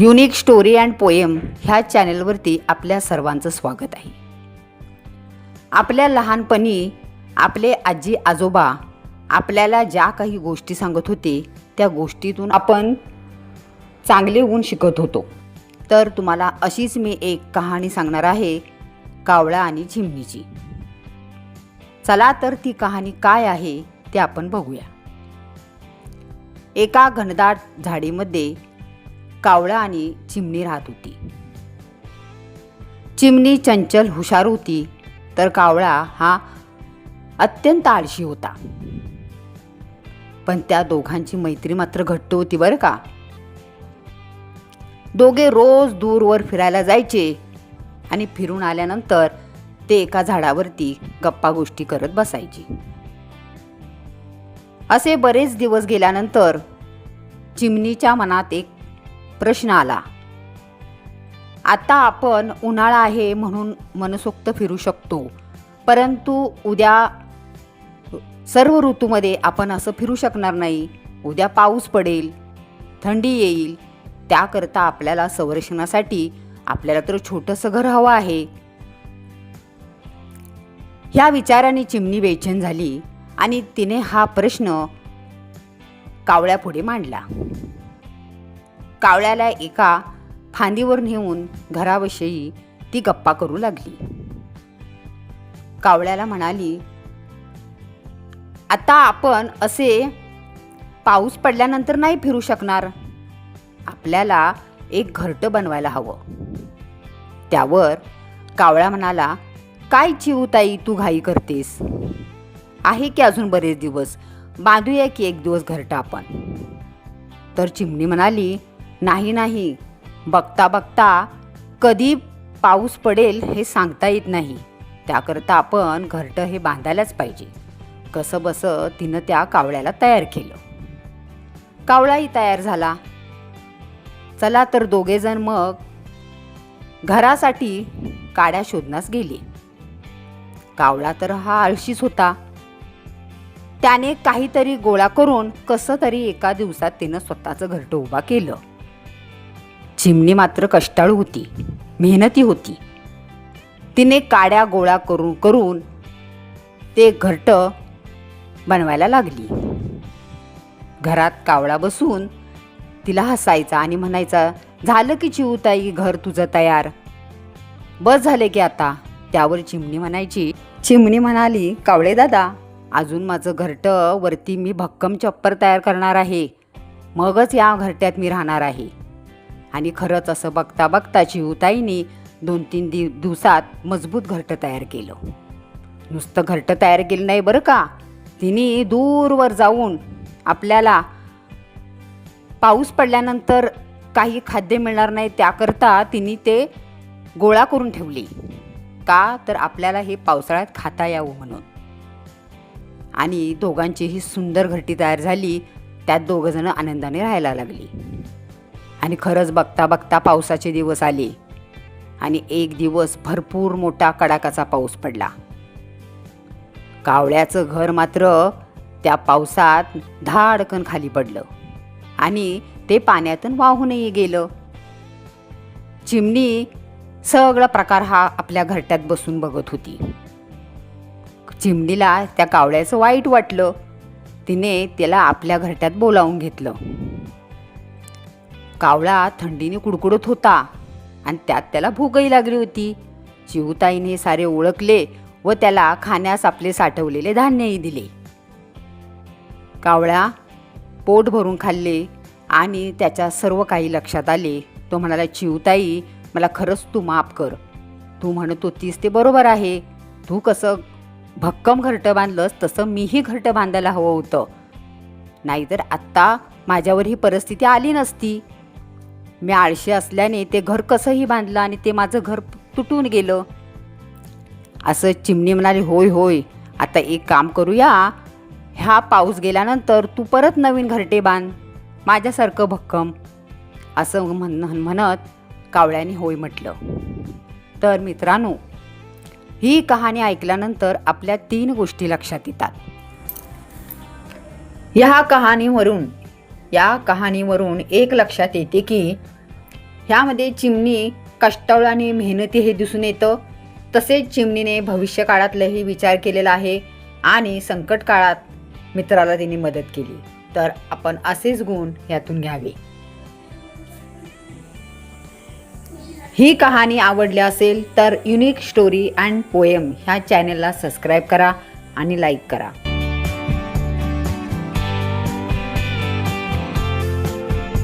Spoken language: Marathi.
युनिक स्टोरी अँड पोएम ह्या चॅनेलवरती आपल्या सर्वांचं स्वागत आहे. आपल्या लहानपणी आपले आजी आजोबा आपल्याला ज्या काही गोष्टी सांगत होते त्या गोष्टीतून आपण चांगले गुण शिकत होतो. तर तुम्हाला अशीच मी एक कहाणी सांगणार आहे कावळा आणि चिमणीची चला तर ती कहाणी काय आहे ते आपण बघूया. एका घनदाट झाडीमध्ये कावळा आणि चिमणी राहत होती. चिमणी चंचल हुशार होती तर कावळा हा अत्यंत आळशी होता. पण त्या दोघांची मैत्री मात्र घट्ट होती बरं का? दोघे रोज दूरवर फिरायला जायचे आणि फिरून आल्यानंतर ते एका झाडावरती गप्पा गोष्टी करत बसायची. असे बरेच दिवस गेल्यानंतर चिमणीच्या मनात एक प्रश्न आला. आता आपण उन्हाळा आहे म्हणून मनसोक्त फिरू शकतो. परंतु उद्या सर्व ऋतूमध्ये आपण असं फिरू शकणार नाही. उद्या पाऊस पडेल थंडी येईल. त्याकरता आपल्याला संरक्षणासाठी आपल्याला तर छोटंसं घर हवं आहे. ह्या विचाराने चिमणी बेचैन झाली आणि तिने हा प्रश्न कावळ्यापुढे मांडला. कावळ्याला एका फांदीवर नेऊन घराविषयी ती गप्पा करू लागली. कावळ्याला म्हणाली आता आपण असे पाऊस पडल्यानंतर नाही फिरू शकणार. आपल्याला एक घरटं बनवायला हवं. त्यावर कावळा म्हणाला काय चिवताई तू घाई करतेस? आहे की अजून बरेच दिवस? बांधूया की एक दिवस घरटं आपण? तर चिमणी म्हणाली नाही नाही. बघता बघता कधी पाऊस पडेल हे सांगता येत नाही. त्याकरता आपण घरटं हे बांधायलाच पाहिजे. कसं बसं तिनं त्या कावळ्याला तयार केलं. कावळाही तयार झाला. चला तर दोघेजण मग घरासाठी काड्या शोधण्यास गेले. कावळा तर हा आळशीच होता. त्याने काहीतरी गोळा करून कसं तरी एका दिवसात तिनं स्वतःचं घरटं उभा केलं. चिमणी मात्र कष्टाळू होती. मेहनती होती. तिने काड्या गोळा करून करून ते घरटं बनवायला लागली. घरात कावळा बसून तिला हसायचा आणि म्हणायचा झालं की चिवताई घर तुझं तयार. बस झाले की आता. त्यावर चिमणी म्हणायची. चिमणी म्हणाली कावळे दादा अजून माझं घरटं वरती मी भक्कम चप्पर तयार करणार आहे. मगच या घरट्यात मी राहणार आहे. आणि खरंच असं बघता बघता चिवताईने दोन तीन दिव दिवसात मजबूत घरटं तयार केलं. नुसतं घरटं तयार केलं नाही बरं का? तिने दूरवर जाऊन आपल्याला पाऊस पडल्यानंतर काही खाद्य मिळणार नाही त्याकरता तिने ते गोळा करून ठेवली. का तर आपल्याला हे पावसाळ्यात खाता यावं म्हणून. आणि दोघांची ही सुंदर घरटी तयार झाली त्यात दोघंजणं आनंदाने राहायला लागली. आणि खरंच बघता बघता पावसाचे दिवस आले. आणि एक दिवस भरपूर मोठा कडाकाचा पाऊस पडला. कावळ्याचं घर मात्र त्या पावसात धाडकन खाली पडलं. आणि ते पाण्यातून वाहूनही गेलं. चिमणी सगळा प्रकार हा आपल्या घरट्यात बसून बघत होती. चिमणीला त्या कावळ्याचं वाईट वाटलं. तिने त्याला आपल्या घरट्यात बोलावून घेतलं. कावळा थंडीने कुडकुडत होता आणि त्यात त्याला भूकही लागली होती. चिवताईने सारे ओळखले व त्याला खाण्यास आपले साठवलेले धान्यही दिले. कावळा पोट भरून खाल्ले आणि त्याच्या सर्व काही लक्षात आले. तो म्हणाला चिवताई मला खरंच तू माफ कर. तू म्हणत होतीस ते बरोबर आहे. तू कसं भक्कम घरटं बांधलंस तसं मीही घरटं बांधायला हवं होतं. नाहीतर आत्ता माझ्यावर ही परिस्थिती आली नसती. मी आळशी असल्याने ते घर कसंही बांधलं आणि ते माझं घर तुटून गेलं. असं चिमणी म्हणाली होय होय आता एक काम करूया. ह्या पाऊस गेल्यानंतर तू परत नवीन घरटे बांध. माझ्यासारखं भक्कम. असं म्हण म्हणत कावळ्याने होय म्हटलं. तर मित्रांनो ही कहाणी ऐकल्यानंतर आपल्या तीन गोष्टी लक्षात येतात. ह्या कहाणीवरून या कहाणीवरून एक लक्षात येते की ह्यामध्ये चिमणी कष्टाळू आणि मेहनती हे दिसून येतं. तसेच चिमणीने भविष्य काळातलाही विचार केलेला आहे आणि संकट काळात मित्राला तिने मदत केली. तर आपण असेच गुण यातून घ्यावे. ही कहाणी आवडली असेल तर युनिक स्टोरी अँड पोएम ह्या चॅनलला सबस्क्राईब करा आणि लाईक करा.